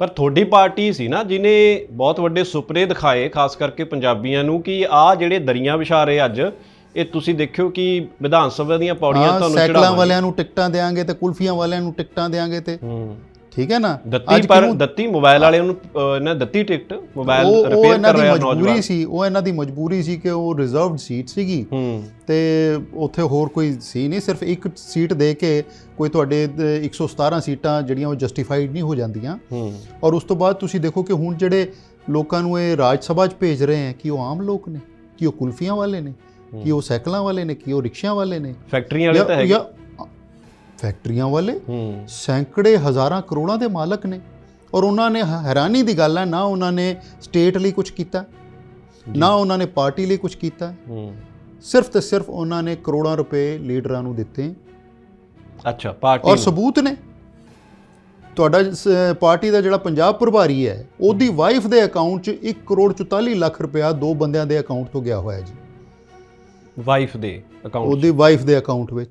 ਪਰ ਤੁਹਾਡੀ ਪਾਰਟੀ ਸੀ ਨਾ ਜਿਨੇ ਬਹੁਤ ਵੱਡੇ ਸੁਪਨੇ ਦਿਖਾਏ ਖਾਸ ਕਰਕੇ ਪੰਜਾਬੀਆਂ ਨੂੰ ਕਿ ਆਹ ਜਿਹੜੇ ਦਰੀਆਂ ਵਿਛਾ ਰਹੇ ਅੱਜ ਇਹ ਤੁਸੀਂ ਦੇਖਿਓ ਕਿ ਵਿਧਾਨ ਸਭਾ ਦੀਆਂ ਪੌੜੀਆਂ ਤੁਹਾਨੂੰ ਸਾਈਕਲਾਂ ਚੜਾਵਾਂਗੇ ਵਾਲਿਆਂ ਨੂੰ ਟਿਕਟਾਂ ਦੇਾਂਗੇ ਤੇ ਕੁਲਫੀਆਂ ਵਾਲਿਆਂ ਨੂੰ ਟਿਕਟਾਂ ਦੇਾਂਗੇ ਤੇ ਠੀਕ ਹੈ ਨਾ? ਦਿੱਤੀ ਪਰ ਦਿੱਤੀ ਮੋਬਾਈਲ ਵਾਲਿਆਂ ਨੂੰ ਇਹਨਾਂ ਦਿੱਤੀ ਟਿਕਟ ਮੋਬਾਈਲ ਰਿਪੇਅਰ ਇਹਨਾਂ ਕਰ ਦੀ ਰਿਹਾ ਮਜਬੂਰੀ ਨੌਜਵਾਨ। ਸੀ ਉਹ ਇਹਨਾਂ ਦੀ ਮਜਬੂਰੀ ਸੀ ਕਿ ਉਹ ਰਿਜ਼ਰਵਡ ਸੀਟ ਸੀਗੀ। ਹੂੰ। ਤੇ ਉੱਥੇ ਹੋਰ ਕੋਈ ਸੀ ਨਹੀਂ ਸਿਰਫ ਇੱਕ ਸੀਟ ਦੇ ਕੇ ਕੋਈ ਤੁਹਾਡੇ ਅਹ, 117 ਸੀਟਾਂ ਜਿਹੜੀਆਂ ਉਹ ਜਸਟੀਫਾਈਡ ਨਹੀਂ ਹੋ ਜਾਂਦੀਆਂ। ਹੂੰ। ਔਰ ਉਸ ਤੋਂ ਬਾਅਦ ਤੁਸੀਂ ਦੇਖੋ ਕਿ ਹੁਣ ਜਿਹੜੇ ਲੋਕਾਂ ਨੂੰ ਇਹ ਰਾਜ ਸਭਾ 'ਚ ਭੇਜ ਰਹੇ ਹੈ ਕਿ ਉਹ ਆਮ ਲੋਕ ਨੇ ਕਿ ਉਹ ਕੁਲਫੀਆਂ ਵਾਲੇ ਨੇ ਕਿ ਉਹ ਸਾਈਕਲਾਂ ਵਾਲੇ ਨੇ ਕਿ ਉਹ ਰਿਕਸ਼ਿਆਂ ਵਾਲੇ ਨੇ। ਫੈਕਟਰੀਆਂ ਵਾਲੇ ਤਾਂ ਜਾਂ ਫੈਕਟਰੀਆਂ ਵਾਲੇ ਸੈਂਕੜੇ ਹਜ਼ਾਰਾਂ ਕਰੋੜਾਂ ਦੇ ਮਾਲਕ ਨੇ। ਔਰ ਉਹਨਾਂ ਨੇ ਹੈਰਾਨੀ ਦੀ ਗੱਲ ਹੈ ਨਾ ਉਹਨਾਂ ਨੇ ਸਟੇਟ ਲਈ ਕੁਝ ਕੀਤਾ ਨਾ ਉਹਨਾਂ ਨੇ ਪਾਰਟੀ ਲਈ ਕੁਝ ਕੀਤਾ। ਸਿਰਫ ਤੇ ਸਿਰਫ ਉਹਨਾਂ ਨੇ ਕਰੋੜਾਂ ਰੁਪਏ ਲੀਡਰਾਂ ਨੂੰ ਦਿੱਤੇ। ਅੱਛਾ ਪਾਰਟੀ ਔਰ। ਸਬੂਤ ਨੇ। ਤੁਹਾਡਾ ਪਾਰਟੀ ਦਾ ਜਿਹੜਾ ਪੰਜਾਬ ਪ੍ਰਭਾਰੀ ਹੈ ਉਹਦੀ ਵਾਈਫ ਦੇ ਅਕਾਊਂਟ 'ਚ 1 ਕਰੋੜ 44 ਲੱਖ ਰੁਪਇਆ ਦੋ ਬੰਦਿਆਂ ਦੇ ਅਕਾਊਂਟ ਤੋਂ ਗਿਆ ਹੋਇਆ ਜੀ। ਵਾਈਫ ਦੇ ਅਕਾਊਂਟ ਉਹਦੀ ਵਾਈਫ ਦੇ ਅਕਾਊਂਟ ਵਿੱਚ।